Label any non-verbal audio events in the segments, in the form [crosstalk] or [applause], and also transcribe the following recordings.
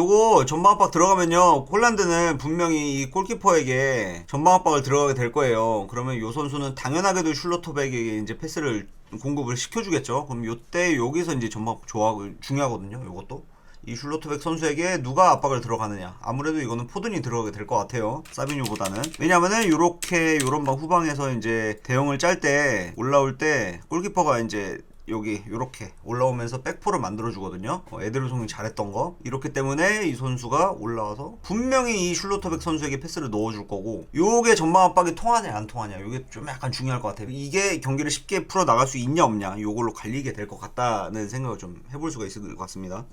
요거 전방 압박 들어가면요 홀란드는 분명히 이 골키퍼에게 전방 압박을 들어가게 될 거예요. 그러면 요 선수는 당연하게도 슐로토백에게 이제 패스를 공급을 시켜주겠죠. 그럼 요때 여기서 이제 전방 좋아 중요하거든요 요것도. 이 슐로토백 선수에게 누가 압박을 들어가느냐. 아무래도 이거는 포든이 들어가게 될 것 같아요 사비뉴보다는. 왜냐면은 요렇게 요런 방 후방에서 이제 대형을 짤 때 올라올 때 골키퍼가 이제 여기 요렇게 올라오면서 백포를 만들어 주거든요. 어, 에드르송이 잘했던 거. 이렇기 때문에 이 선수가 올라와서 분명히 이 슐로터백 선수에게 패스를 넣어 줄 거고 요게 전방 압박이 통하냐 안 통하냐 요게 좀 약간 중요할 것 같아요. 이게 경기를 쉽게 풀어 나갈 수 있냐 없냐 요걸로 갈리게 될 것 같다는 생각을 좀 해볼 수가 있을 것 같습니다.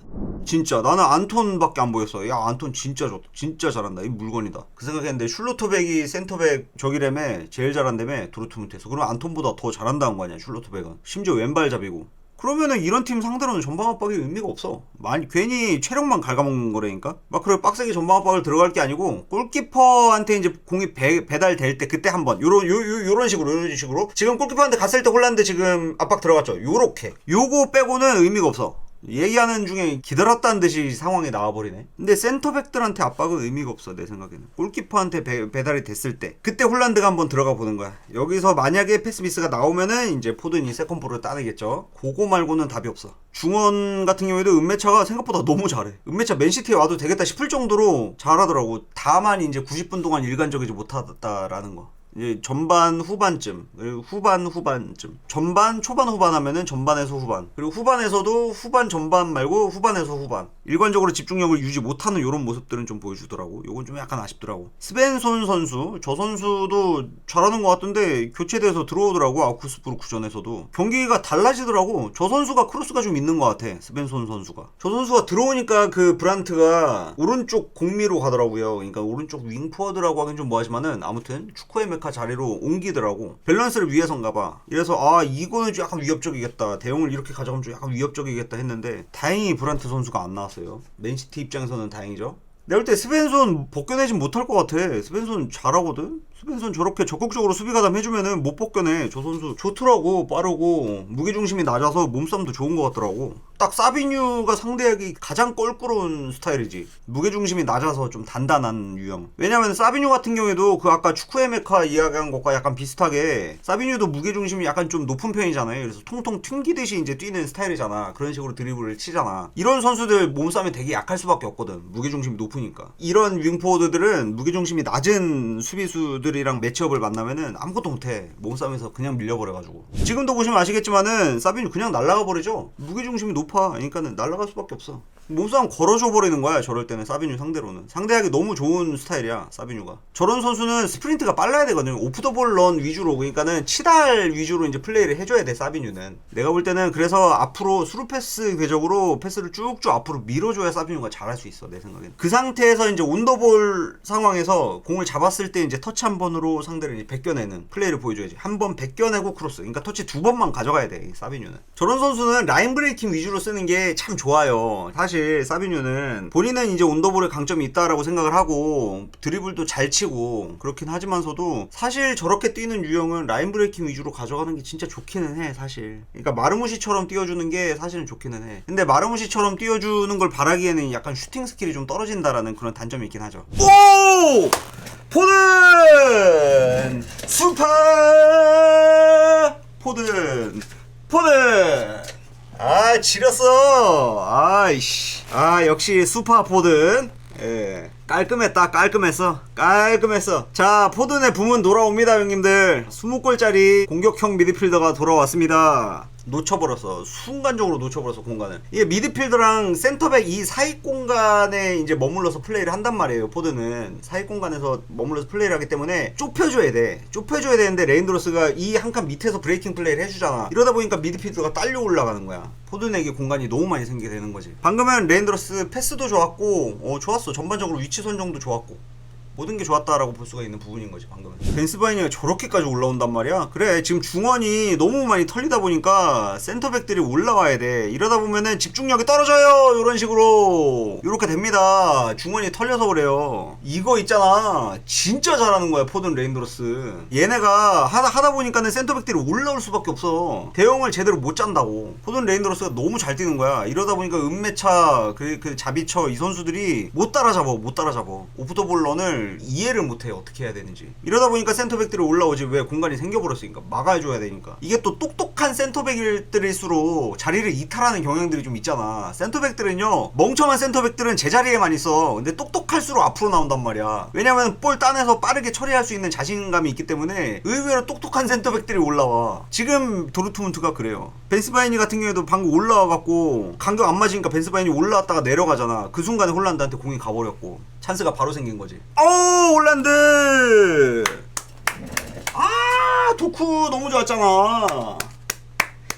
진짜 나는 안톤밖에 안 보였어. 야 안톤 진짜 좋다. 진짜 잘한다. 이 물건이다. 그 생각했는데 슐로터백이 센터백 저기라며 제일 잘한다며 도르트문트에서 그러면 안톤보다 더 잘한다는 거 아니야 슐로터백은. 심지어 왼발잡이 고. 그러면은 이런 팀 상대로는 전방 압박이 의미가 없어. 많이 괜히 체력만 갉아먹는 거라니까. 막 그래 빡세게 전방 압박을 들어갈 게 아니고 골키퍼한테 이제 공이 배, 배달될 때 그때 한번 요런 요, 요 요런 식으로 요런 식으로 지금 골키퍼한테 갔을 때 홀란드 지금 압박 들어갔죠. 요렇게. 요거 빼고는 의미가 없어. 얘기하는 중에 기다렸다는 듯이 상황이 나와버리네. 근데 센터백들한테 압박은 의미가 없어 내 생각에는. 골키퍼한테 배, 배달이 됐을 때 그때 홀란드가 한번 들어가 보는 거야. 여기서 만약에 패스 미스가 나오면은 이제 포든이 세컨볼을 따내겠죠. 그거 말고는 답이 없어. 중원 같은 경우에도 은매차가 생각보다 너무 잘해. 은매차 맨시티에 와도 되겠다 싶을 정도로 잘하더라고. 다만 이제 90분 동안 일관적이지 못하다라는 거. 이제 전반 후반쯤 그리고 후반 후반쯤. 전반 초반 후반 하면은 전반에서 후반. 그리고 후반에서도 후반 전반 말고 후반에서 후반. 일관적으로 집중력을 유지 못하는 이런 모습들은 좀 보여주더라고. 요건 좀 약간 아쉽더라고. 스벤손 선수 저 선수도 잘하는 것 같던데 교체돼서 들어오더라고 아쿠스부르 구전에서도. 경기가 달라지더라고. 저 선수가 크로스가 좀 있는 것 같아 스벤손 선수가. 저 선수가 들어오니까 그 브란트가 오른쪽 공미로 가더라고요. 그러니까 오른쪽 윙포워드라고 하긴 좀 뭐하지만은 아무튼 축구의 메카 자리로 옮기더라고. 밸런스를 위해서인가 봐. 이래서 아 이거는 좀 약간 위협적이겠다. 대형을 이렇게 가져가면 좀 약간 위협적이겠다 했는데 다행히 브란트 선수가 안 나왔어요. 맨시티 입장에서는 다행이죠. 내가 볼때 스벤손 벗겨내진 못할 것 같아. 스벤손 잘하거든 스벤손 저렇게 적극적으로 수비 가담 해주면은 못 벗겨내. 저 선수 좋더라고 빠르고. 무게중심이 낮아서 몸싸움도 좋은 것 같더라고. 딱 사비뉴가 상대하기 가장 껄끄러운 스타일이지. 무게중심이 낮아서 좀 단단한 유형. 왜냐면 사비뉴 같은 경우에도 그 아까 축구의 메카 이야기한 것과 약간 비슷하게 사비뉴도 무게중심이 약간 좀 높은 편이잖아요. 그래서 통통 튕기듯이 이제 뛰는 스타일이잖아. 그런 식으로 드리블을 치잖아. 이런 선수들 몸싸움이 되게 약할 수밖에 없거든. 무게중심이 높으니까. 이런 윙포워드들은 무게중심이 낮은 수비수들 이랑 매치업을 만나면은 아무것도 못해. 몸싸움에서 그냥 밀려버려가지고. 지금도 보시면 아시겠지만은 사비뉴 그냥 날아가 버리죠? 무게중심이 높아. 그러니까는 날아갈 수밖에 없어 몸싸움 걸어줘 버리는 거야 저럴 때는 사비뉴 상대로는. 상대하기 너무 좋은 스타일이야 사비뉴가. 저런 선수는 스프린트가 빨라야 되거든요. 오프 더볼 런 위주로 그러니까는 치달 위주로 이제 플레이를 해줘야 돼 사비뉴는. 내가 볼 때는 그래서 앞으로 수루 패스 궤적으로 패스를 쭉쭉 앞으로 밀어줘야 사비뉴가 잘할 수 있어 내 생각엔. 그 상태에서 이제 온더볼 상황에서 공을 잡았을 때 이제 터치 한 번으로 상대를 이제 벗겨내는 플레이를 보여줘야지. 한 번 벗겨내고 크로스. 그러니까 터치 두 번만 가져가야 돼 사비뉴는. 저런 선수는 라인 브레이킹 위주로 쓰는 게 참 좋아요. 사실 사비뉴는 본인은 이제 온더볼에 강점이 있다라고 생각을 하고 드리블도 잘 치고 그렇긴 하지만서도 사실 저렇게 뛰는 유형은 라인 브레이킹 위주로 가져가는 게 진짜 좋기는 해 사실 그러니까 마르무시처럼 뛰어주는 게 사실은 좋기는 해 근데 마르무시처럼 뛰어주는 걸 바라기에는 약간 슈팅 스킬이 좀 떨어진다라는 그런 단점이 있긴 하죠 오! 포든! 수파! 포든! 포든! 아 지렸어. 아이씨. 아 역시 수파 포든. 예 깔끔했다 깔끔했어 깔끔했어. 자 포든의 붐은 돌아옵니다 형님들. 20골짜리 공격형 미드필더가 돌아왔습니다 놓쳐버렸어 순간적으로 놓쳐버렸어 공간을. 이게 미드필더랑 센터백 이 사이 공간에 이제 머물러서 플레이를 한단 말이에요 포드는. 사이 공간에서 머물러서 플레이를 하기 때문에 좁혀줘야 돼. 좁혀줘야 되는데 레인드로스가 이 한 칸 밑에서 브레이킹 플레이를 해주잖아. 이러다 보니까 미드필더가 딸려 올라가는 거야. 포든에게 공간이 너무 많이 생기게 되는 거지. 방금은 레인드로스 패스도 좋았고 어 좋았어. 전반적으로 위치 선정도 좋았고 모든 게 좋았다라고 볼 수가 있는 부분인 거지 방금은. 벤스바이니가 저렇게까지 올라온단 말이야? 그래 지금 중원이 너무 많이 털리다 보니까 센터백들이 올라와야 돼. 이러다 보면은 집중력이 떨어져요! 이런 식으로. 이렇게 됩니다. 중원이 털려서 그래요. 이거 있잖아. 진짜 잘하는 거야 포든 레인드로스. 얘네가 하다, 하다 보니까는 센터백들이 올라올 수밖에 없어. 대형을 제대로 못 짠다고. 포든 레인드로스가 너무 잘 뛰는 거야. 이러다 보니까 은매차 그, 그 자비처 이 선수들이 못 따라잡아 못 따라잡아 오프더 볼 런을 이해를 못해 어떻게 해야 되는지. 이러다 보니까 센터백들이 올라오지. 왜 공간이 생겨버렸으니까. 막아줘야 되니까. 이게 또 똑똑한 센터백들일수록 자리를 이탈하는 경향들이 좀 있잖아. 센터백들은요 멍청한 센터백들은 제자리에만 있어. 근데 똑똑할수록 앞으로 나온단 말이야. 왜냐면 볼 따내서 빠르게 처리할 수 있는 자신감이 있기 때문에 의외로 똑똑한 센터백들이 올라와. 지금 도르트문트가 그래요. 벤스바이니 같은 경우에도 방금 올라와갖고 간격 안 맞으니까 벤스바이니 올라왔다가 내려가잖아. 그 순간에 홀란드한테 공이 가버렸고 찬스가 바로 생긴 거지. 오 홀란드! 아 도쿠 너무 좋았잖아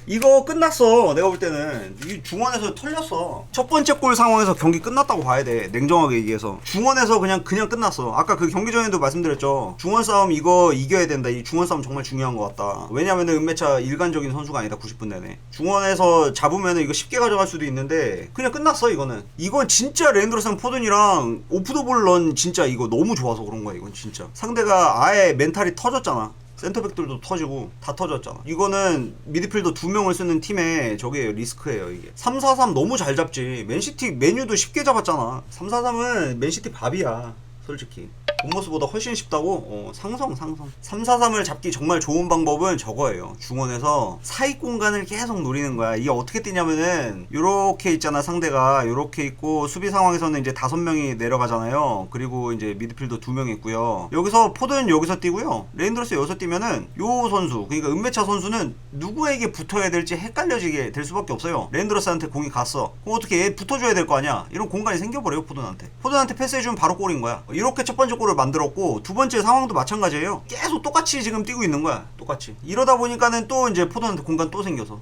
이거 끝났어 내가 볼 때는. 이 중원에서 털렸어. 첫 번째 골 상황에서 경기 끝났다고 봐야 돼 냉정하게 얘기해서. 중원에서 그냥 그냥 끝났어. 아까 그 경기 전에도 말씀드렸죠. 중원 싸움 이거 이겨야 된다. 이 중원 싸움 정말 중요한 것 같다. 왜냐면은 은매차 일관적인 선수가 아니다 90분 내내. 중원에서 잡으면은 이거 쉽게 가져갈 수도 있는데 그냥 끝났어 이거는. 이건 진짜 랜드로상 포든이랑 오프더볼 런 진짜 이거 너무 좋아서 그런 거야 이건 진짜. 상대가 아예 멘탈이 터졌잖아 센터백들도 터지고 다 터졌잖아. 이거는 미드필더 두 명을 쓰는 팀의 저게 리스크예요, 이게. 3-4-3 너무 잘 잡지. 맨시티 메뉴도 쉽게 잡았잖아. 3-4-3은 맨시티 밥이야. 솔직히. 본모스보다 훨씬 쉽다고? 어, 상성, 상성. 3-4-3을 잡기 정말 좋은 방법은 저거예요. 중원에서 사익 공간을 계속 노리는 거야. 이게 어떻게 뛰냐면은, 요렇게 있잖아, 상대가. 요렇게 있고, 수비 상황에서는 이제 다섯 명이 내려가잖아요. 그리고 이제 미드필더 두 명 있고요. 여기서, 포드는 여기서 뛰고요. 레인드로스 여기서 뛰면은, 요 선수, 그러니까 은매차 선수는 누구에게 붙어야 될지 헷갈려지게 될 수밖에 없어요. 레인드로스한테 공이 갔어. 그럼 어떻게 얘 붙어줘야 될 거 아니야? 이런 공간이 생겨버려요, 포든한테. 포든한테 패스해주면 바로 골인 거야. 이렇게 첫 번째 골을 만들었고 두 번째 상황도 마찬가지예요. 계속 똑같이 지금 뛰고 있는 거야. 똑같이. 이러다 보니까는 또 이제 포도한테 공간 또 생겨서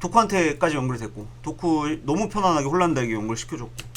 도쿠한테까지 연결됐고 도쿠 너무 편안하게 홀란드에게 연결시켜줬고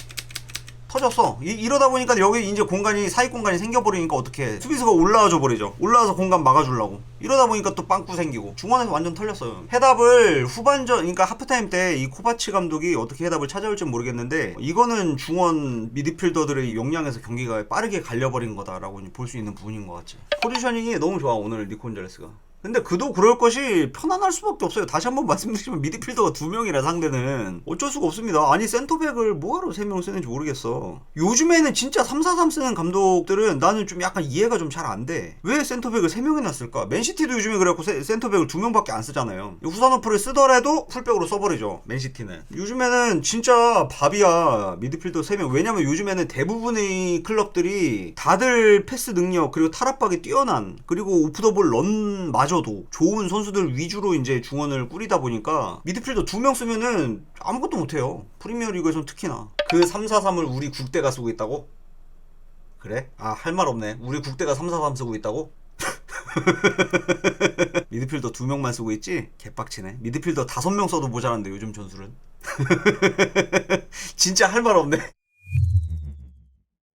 터졌어. 이, 러다 보니까 여기 이제 공간이 사이 공간이 생겨버리니까 어떻게 수비수가 올라와줘 버리죠. 올라와서 공간 막아주려고. 이러다 보니까 또 빵꾸 생기고 중원에서 완전 털렸어요. 해답을 후반전 그러니까 하프타임 때 이 코바치 감독이 어떻게 해답을 찾아올지 모르겠는데 이거는 중원 미드필더들의 역량에서 경기가 빠르게 갈려버린 거다라고 볼 수 있는 부분인 것 같지. 포지셔닝이 너무 좋아 오늘 니콘젤레스가. 근데 그도 그럴 것이 편안할 수밖에 없어요. 다시 한번 말씀드리지만 미드필더가 두 명이라 상대는 어쩔 수가 없습니다. 아니 센터백을 뭐하러 세 명을 쓰는지 모르겠어. 요즘에는 진짜 3-4-3 쓰는 감독들은 나는 좀 약간 이해가 좀 잘 안 돼. 왜 센터백을 세 명이나 쓸까? 맨시티도 요즘에 그래갖고 세- 센터백을 두 명밖에 안 쓰잖아요. 후산오프를 쓰더라도 풀백으로 써버리죠. 맨시티는. 요즘에는 진짜 밥이야. 미드필더 세 명. 왜냐면 요즘에는 대부분의 클럽들이 다들 패스 능력 그리고 탈압박이 뛰어난 그리고 오프더볼 런 마저 도 좋은 선수들 위주로 이제 중원을 꾸리다 보니까 미드필더 두 명 쓰면은 아무것도 못해요. 프리미어 리그에서는 특히나 그 3-4-3을 우리 국대가 쓰고 있다고? 그래? 아 할 말 없네. 우리 국대가 3-4-3 쓰고 있다고? [laughs] 미드필더 두 명만 쓰고 있지? 개빡치네. 미드필더 다섯 명 써도 모자란데 요즘 전술은. [laughs] 진짜 할 말 없네.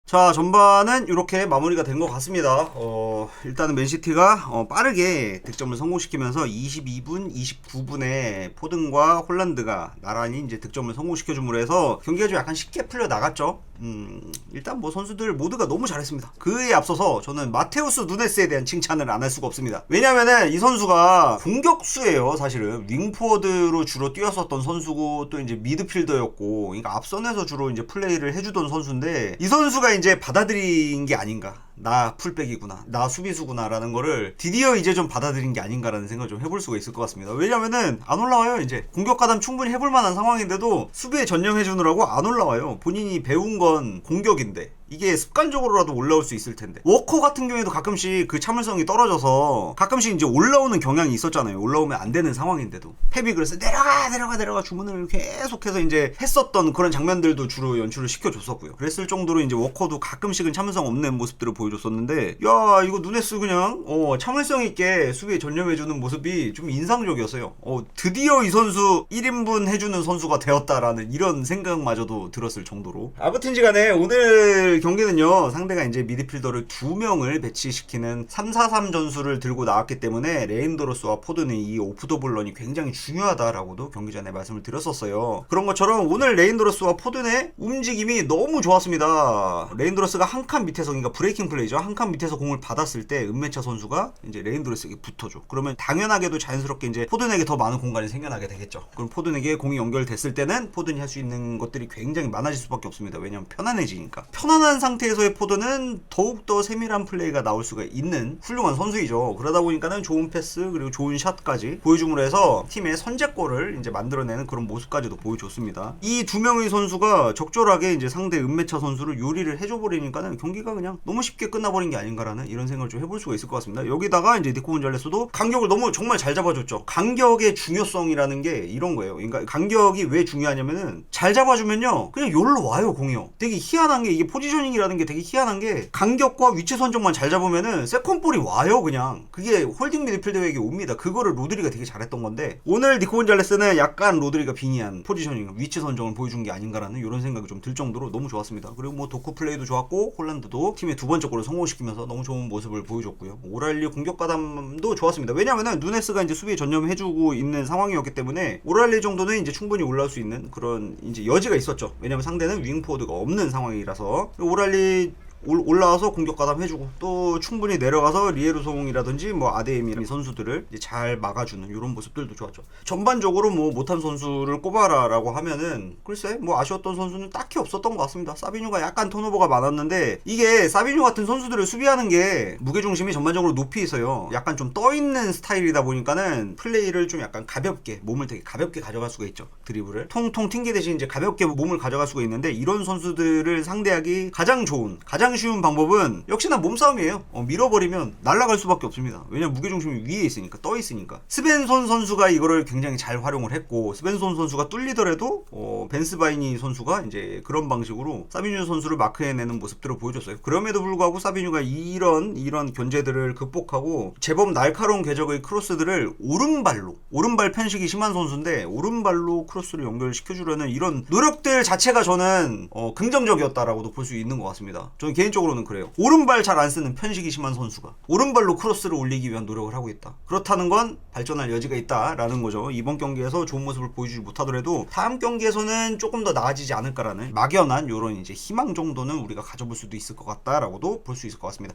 자, 전반은 이렇게 마무리가 된 것 같습니다. 어, 일단은 맨시티가 어, 빠르게 득점을 성공시키면서 22분, 29분에 포든과 홀란드가 나란히 이제 득점을 성공시켜줌으로 해서 경기가 좀 약간 쉽게 풀려 나갔죠. 음, 일단 뭐 선수들 모두가 너무 잘했습니다. 그에 앞서서 저는 마테우스 누네스에 대한 칭찬을 안 할 수가 없습니다. 왜냐면은 이 선수가 공격수예요, 사실은. 윙포워드로 주로 뛰었었던 선수고 또 이제 미드필더였고, 그러니까 앞선에서 주로 이제 플레이를 해 주던 선수인데 이 선수가 이제 받아들인 게 아닌가. 나 풀백이구나. 나 수비수구나라는 거를 드디어 이제 좀 받아들인 게 아닌가라는 생각을 좀 해볼 수가 있을 것 같습니다. 왜냐면은 안 올라와요, 이제. 공격 가담 충분히 해볼 만한 상황인데도 수비에 전념해 주느라고 안 올라와요. 본인이 배운 건 공격인데. 이게 습관적으로라도 올라올 수 있을 텐데. 워커 같은 경우에도 가끔씩 그 참을성이 떨어져서 가끔씩 이제 올라오는 경향이 있었잖아요. 올라오면 안 되는 상황인데도. 펩이 그래서 내려가, 내려가, 내려가 주문을 계속해서 이제 했었던 그런 장면들도 주로 연출을 시켜줬었고요. 그랬을 정도로 이제 워커도 가끔씩은 참을성 없는 모습들을 보여줬었는데, 야, 이거 눈에스 그냥, 어, 참을성 있게 수비에 전념해주는 모습이 좀 인상적이었어요. 어, 드디어 이 선수 1인분 해주는 선수가 되었다라는 이런 생각마저도 들었을 정도로. 아무튼지 간에 오늘 오늘 경기는요 상대가 이제 미드필더를 두 명을 배치시키는 3-4-3 전술을 들고 나왔기 때문에 레인도로스와 포드는 이 오프더블런이 굉장히 중요하다라고도 경기 전에 말씀을 드렸었어요. 그런 것처럼 오늘 레인도로스와 포든의 움직임이 너무 좋았습니다. 레인도로스가 한 칸 밑에서 그러니까 브레이킹 플레이죠. 한 칸 밑에서 공을 받았을 때 은메차 선수가 이제 레인도로스에게 붙어줘. 그러면 당연하게도 자연스럽게 이제 포든에게 더 많은 공간이 생겨나게 되겠죠. 그럼 포든에게 공이 연결됐을 때는 포든이 할 수 있는 것들이 굉장히 많아질 수밖에 없습니다. 왜냐하면 편안해지니까. 편안한 상태에서의 포든은 더욱더 세밀한 플레이가 나올 수가 있는 훌륭한 선수이죠. 그러다 보니까는 좋은 패스 그리고 좋은 샷까지 보여줌으로 해서 팀의 선제골을 이제 만들어내는 그런 모습까지도 보여줬습니다. 이 두 명의 선수가 적절하게 이제 상대 은메차 선수를 요리를 해줘 버리니까는 경기가 그냥 너무 쉽게 끝나버린 게 아닌가라는 이런 생각을 좀 해볼 수가 있을 것 같습니다. 여기다가 이제 니코 곤잘레스도 간격을 너무 정말 잘 잡아줬죠. 간격의 중요성이라는 게 이런 거예요. 그러니까 간격이 왜 중요하냐면은 잘 잡아주면요 그냥 요로 와요 공이요. 되게 희한한 게 이게 포지 셔닝이라는 게 되게 희한한 게 간격과 위치 선정만 잘 잡으면은 세컨볼이 와요 그냥. 그게 홀딩 미드필더에게 옵니다. 그거를 로드리가 되게 잘했던 건데 오늘 니코 곤잘레스는 약간 로드리가 빙의한 포지셔닝 위치 선정을 보여준 게 아닌가라는 이런 생각이 좀 들 정도로 너무 좋았습니다. 그리고 뭐 도쿠 플레이도 좋았고 홀란드도 팀의 두 번째 골을 성공시키면서 너무 좋은 모습을 보여줬고요. 오랄리 공격 가담도 좋았습니다. 왜냐하면 누네스가 이제 수비에 전념해주고 있는 상황이었기 때문에 오랄리 정도는 이제 충분히 올라올 수 있는 그런 이제 여지가 있었죠. 왜냐하면 상대는 윙포드가 없는 상황이라서 오랄리 올- 올라와서 공격 가담 해주고 또 충분히 내려가서 리에르송이라든지 뭐 아데에미 선수들을 잘 막아주는 이런 모습들도 좋았죠. 전반적으로 뭐 못한 선수를 꼽아라라고 하면은 글쎄 뭐 아쉬웠던 선수는 딱히 없었던 것 같습니다. 사비뉴가 약간 턴오버가 많았는데 이게 사비뉴 같은 선수들을 수비하는 게 무게 중심이 전반적으로 높이 있어요. 약간 좀 떠 있는 스타일이다 보니까는 플레이를 좀 약간 가볍게 몸을 되게 가볍게 가져갈 수가 있죠. 드리블을 통통 튕기듯이 이제 가볍게 몸을 가져갈 수가 있는데 이런 선수들을 상대하기 가장 좋은 가장 쉬운 방법은 역시나 몸싸움이에요. 어, 밀어버리면 날아갈 수밖에 없습니다. 왜냐면 무게중심이 위에 있으니까 떠 있으니까. 스벤손 선수가 이거를 굉장히 잘 활용을 했고 스벤손 선수가 뚫리더라도 어, 벤스바이니 선수가 이제 그런 방식으로 사비뉴 선수를 마크해내는 모습들을 보여줬어요. 그럼에도 불구하고 사비뉴가 이런 이런 견제들을 극복하고 제법 날카로운 궤적의 크로스들을 오른발로 오른발 편식이 심한 선수인데 오른발로 크로스를 연결시켜주려는 이런 노력들 자체가 저는 어, 긍정적이었다라고도 볼 수 있는 것 같습니다. 저는 개 인적으로는 그래요. 오른발 잘 안 쓰는 편식이 심한 선수가 오른발로 크로스를 올리기 위한 노력을 하고 있다. 그렇다는 건 발전할 여지가 있다라는 거죠. 이번 경기에서 좋은 모습을 보여주지 못하더라도 다음 경기에서는 조금 더 나아지지 않을까라는 막연한 이런 이제 희망 정도는 우리가 가져볼 수도 있을 것 같다라고도 볼 수 있을 것 같습니다.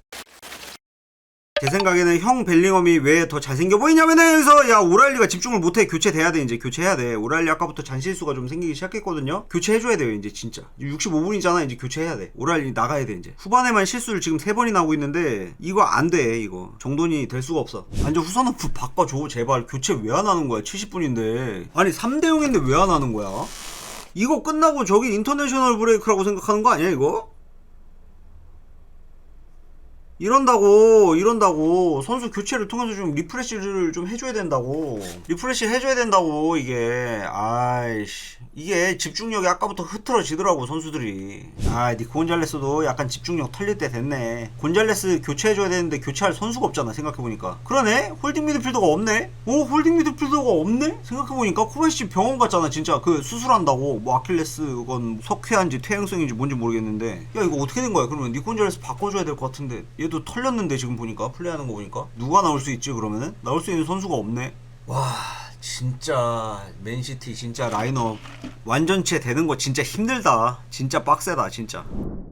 제 생각에는 형 벨링엄이 왜 더 잘생겨 보이냐면은 해서 야 오랄리가 집중을 못해. 교체돼야 돼 이제. 교체해야 돼. 오랄리 아까부터 잔실수가 좀 생기기 시작했거든요. 교체해줘야 돼요 이제 진짜. 65분이잖아 이제 교체해야 돼. 오랄리 나가야 돼 이제. 후반에만 실수를 지금 세 번이나 하고 있는데 이거 안 돼 이거. 정돈이 될 수가 없어. 완전 후선오프 바꿔줘 제발. 교체 왜 안 하는 거야 70분인데. 아니 3대 0인데 왜 안 하는 거야? 이거 끝나고 저기 인터내셔널 브레이크라고 생각하는 거 아니야 이거? 이런다고 이런다고. 선수 교체를 통해서 좀 리프레시를 좀 해줘야 된다고. 리프레시 해줘야 된다고 이게. 아이씨 이게 집중력이 아까부터 흐트러지더라고 선수들이. 아 니코 곤잘레스도 약간 집중력 털릴 때 됐네. 곤잘레스 교체해줘야 되는데 교체할 선수가 없잖아 생각해보니까. 그러네? 홀딩 미드필더가 없네? 오 홀딩 미드필더가 없네? 생각해보니까 코바시 병원 갔잖아 진짜. 그 수술한다고. 뭐 아킬레스 그건 석회한지 퇴행성인지 뭔지 모르겠는데. 야 이거 어떻게 된 거야? 그러면 니코 곤잘레스 바꿔줘야 될 것 같은데. 얘도 털렸는데 지금 보니까 플레이하는 거 보니까. 누가 나올 수 있지 그러면은? 나올 수 있는 선수가 없네. 와 진짜 맨시티 진짜 라인업 완전체 되는 거 진짜 힘들다. 진짜 빡세다 진짜.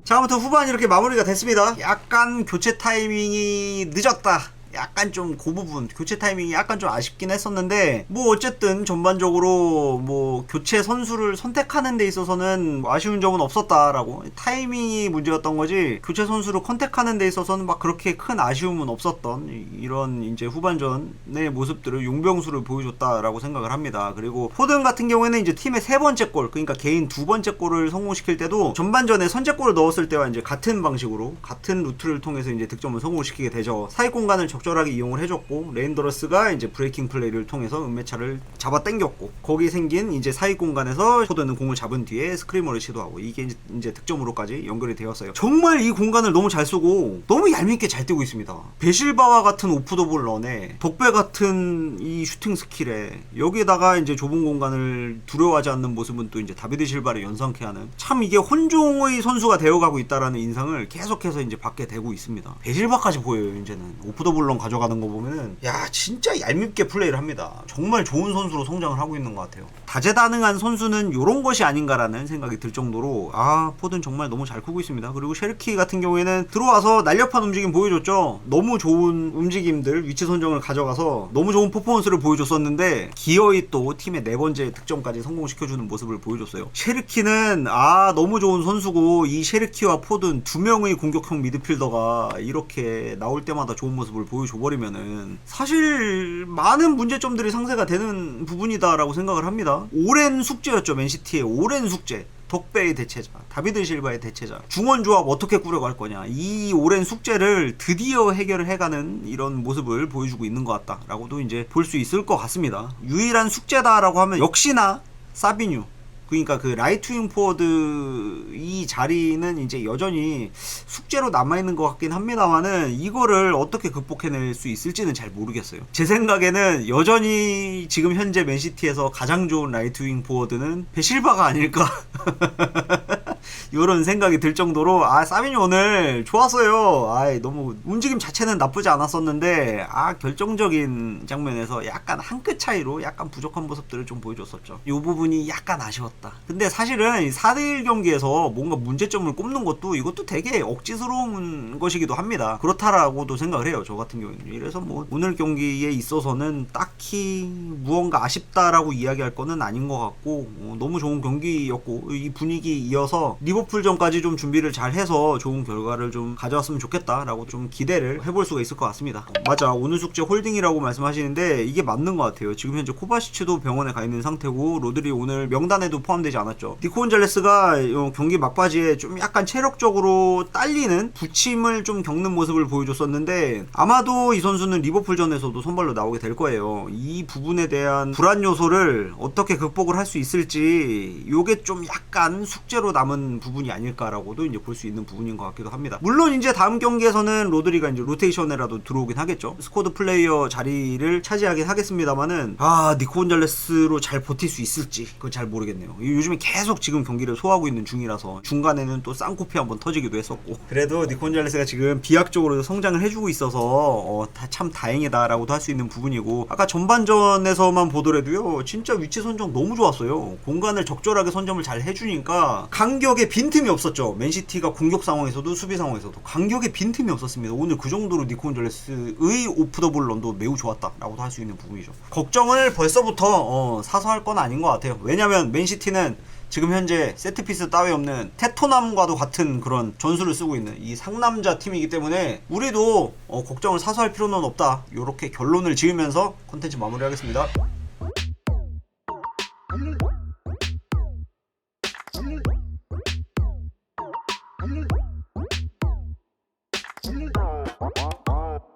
자 아무튼 후반 이렇게 마무리가 됐습니다. 약간 교체 타이밍이 늦었다 약간 좀 그 부분 교체 타이밍이 약간 좀 아쉽긴 했었는데 뭐 어쨌든 전반적으로 뭐 교체 선수를 선택하는 데 있어서는 뭐 아쉬운 점은 없었다라고. 타이밍이 문제였던 거지 교체 선수를 컨택하는 데 있어서는 막 그렇게 큰 아쉬움은 없었던 이- 이런 이제 후반전의 모습들을 용병수를 보여줬다라고 생각을 합니다. 그리고 포든 같은 경우에는 이제 팀의 세 번째 골 그러니까 개인 두 번째 골을 성공시킬 때도 전반전에 선제골을 넣었을 때와 이제 같은 방식으로 같은 루트를 통해서 이제 득점을 성공시키게 되죠. 사이 공간을 적절히 적절하게 이용을 해줬고 레인더러스가 이제 브레이킹 플레이를 통해서 은메차를 잡아 당겼고 거기 생긴 이제 사이 공간에서 포드는 공을 잡은 뒤에 스크리머를 시도하고 이게 이제, 득점으로까지 연결이 되었어요. 정말 이 공간을 너무 잘 쓰고 너무 얄밉게 잘 뛰고 있습니다. 베실바와 같은 오프더볼 런에 덕배 같은 이 슈팅 스킬에 여기에다가 이제 좁은 공간을 두려워하지 않는 모습은 또 이제 다비드 실바를 연상케 하는 참 이게 혼종의 선수가 되어가고 있다라는 인상을 계속해서 이제 받게 되고 있습니다. 베실바까지 보여요 이제는 오프더볼 런 가져가는 거 보면은 야 진짜 얄밉게 플레이를 합니다. 정말 좋은 선수로 성장을 하고 있는 것 같아요. 다재다능한 선수는 이런 것이 아닌가라는 생각이 들 정도로 아 포든 정말 너무 잘 크고 있습니다. 그리고 쉐르키 같은 경우에는 들어와서 날렵한 움직임 보여줬죠. 너무 좋은 움직임들 위치 선정을 가져가서 너무 좋은 퍼포먼스를 보여줬었는데 기어이 또 팀의 네 번째 득점까지 성공시켜주는 모습을 보여줬어요. 쉐르키는 아 너무 좋은 선수고 이 쉐르키와 포든 두 명의 공격형 미드필더가 이렇게 나올 때마다 좋은 모습을 보여 줘버리면은 사실 많은 문제점들이 상쇄가 되는 부분이다라고 생각을 합니다. 오랜 숙제였죠 맨시티의 오랜 숙제. 덕배의 대체자, 다비드 실바의 대체자, 중원 조합 어떻게 꾸려갈 거냐. 이 오랜 숙제를 드디어 해결을 해가는 이런 모습을 보여주고 있는 것 같다라고도 이제 볼 수 있을 것 같습니다. 유일한 숙제다라고 하면 역시나 사비뉴. 그러니까 그 라이트 윙 포워드 이 자리는 이제 여전히 숙제로 남아 있는 것 같긴 합니다만은 이거를 어떻게 극복해낼 수 있을지는 잘 모르겠어요. 제 생각에는 여전히 지금 현재 맨시티에서 가장 좋은 라이트 윙 포워드는 베실바가 아닐까. [laughs] 이런 생각이 들 정도로 아 사비니 오늘 좋았어요. 아 너무 움직임 자체는 나쁘지 않았었는데 아 결정적인 장면에서 약간 한 끗 차이로 약간 부족한 모습들을 좀 보여줬었죠. 이 부분이 약간 아쉬웠다. 근데 사실은 4대1 경기에서 뭔가 문제점을 꼽는 것도 이것도 되게 억지스러운 것이기도 합니다. 그렇다라고도 생각을 해요. 저 같은 경우는. 이래서 뭐 오늘 경기에 있어서는 딱히 무언가 아쉽다라고 이야기할 거는 아닌 것 같고 어, 너무 좋은 경기였고 이 분위기 이어서 리버 풀 전까지 좀 준비를 잘 해서 좋은 결과를 좀 가져왔으면 좋겠다라고 좀 기대를 해볼 수가 있을 것 같습니다. 맞아 오늘 숙제 홀딩이라고 말씀하시는데 이게 맞는 것 같아요. 지금 현재 코바시치도 병원에 가 있는 상태고 로드리 오늘 명단에도 포함되지 않았죠. 니코 혼잘레스가 어, 경기 막바지에 좀 약간 체력적으로 딸리는 부침을 좀 겪는 모습을 보여줬었는데 아마도 이 선수는 리버풀전에서도 선발로 나오게 될 거예요. 이 부분에 대한 불안 요소를 어떻게 극복을 할 수 있을지 요게 좀 약간 숙제로 남은 부분 이 아닐까라고도 이제 볼 수 있는 부분인 것 같기도 합니다. 물론 이제 다음 경기에서는 로드리가 이제 로테이션에라도 들어오긴 하겠죠. 스쿼드 플레이어 자리를 차지하긴 하겠습니다만은 아 니코 혼잘레스로 잘 버틸 수 있을지 그건 잘 모르겠네요. 요즘에 계속 지금 경기를 소화하고 있는 중이라서 중간에는 또 쌍코피 한번 터지기도 했었고 그래도 니코 혼잘레스가 지금 비약적으로 성장을 해주고 있어서 어, 다- 참 다행이다라고도 할 수 있는 부분이고 아까 전반전에서만 보더라도요 진짜 위치 선정 너무 좋았어요. 공간을 적절하게 선점을 잘 해주니까 간격에 빈틈이 없었죠. 맨시티가 공격 상황에서도 수비 상황에서도 간격에 빈틈이 없었습니다. 오늘 그 정도로 니코 혼잘레스의 오프 더 볼 런도 매우 좋았다라고도 할 수 있는 부분이죠. 걱정을 벌써부터 어, 사서 할 건 아닌 것 같아요. 왜냐면 맨시티는 지금 현재 세트피스 따위 없는 테토남과도 같은 그런 전술을 쓰고 있는 이 상남자 팀이기 때문에 우리도 어, 걱정을 사서 할 필요는 없다. 이렇게 결론을 지으면서 컨텐츠 마무리하겠습니다.